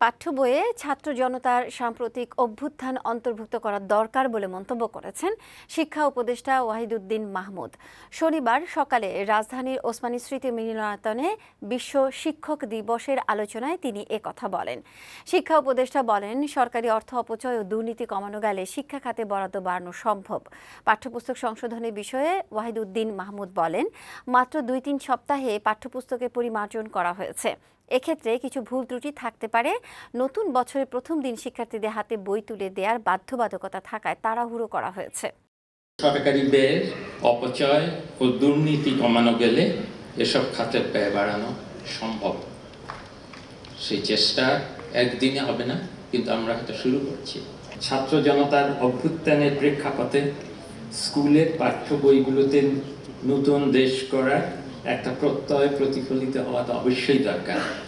পাঠ্য বইয়ে ছাত্র জনতার সাম্প্রতিক অভ্যুত্থান অন্তর্ভুক্ত করা দরকার বলে মন্তব্য করেছেন শিক্ষা উপদেষ্টা ওয়াহিদুদ্দিন মাহমুদ। শনিবার সকালে রাজধানীর ওসমানী স্মৃতি মিলনায়তনে বিশ্ব শিক্ষক দিবসের আলোচনায় তিনি কথা বলেন। শিক্ষা উপদেষ্টা বলেন, সরকারি অর্থ অপচয় ও দুর্নীতি কমানো গেলে শিক্ষা খাতে বরাদ্দ বাড়ানো সম্ভব। পাঠ্যপুস্তক সংশোধনের বিষয়ে ওয়াহিদুদ্দিন মাহমুদ বলেন, মাত্র দুই তিন সপ্তাহে পাঠ্যপুস্তকের পরিমার্জন করা হয়েছে। এক্ষেত্রে কিছু ভুল ত্রুটি থাকতে পারে। নতুন বছরের প্রথম দিন শিক্ষার্থীদের হাতে বই তুলে দেওয়ার বাধ্যবাধকতা থাকায় তাড়াহুড়ো করা হয়েছে। সরকারি ব্যয়ের অপচয় ও দুর্নীতি কমানো গেলে এসব খাতের ব্যয় বাড়ানো সম্ভব। সেই চেষ্টা একদিনে হবে না, কিন্তু আমরা হয়তো শুরু করছি। ছাত্র জনতার অভ্যুত্থানের প্রেক্ষাপটে স্কুলের পাঠ্য বইগুলোতে নতুন দেশ করার একটা প্রত্যয় প্রতিফলিত হওয়া তো অবশ্যই দরকার।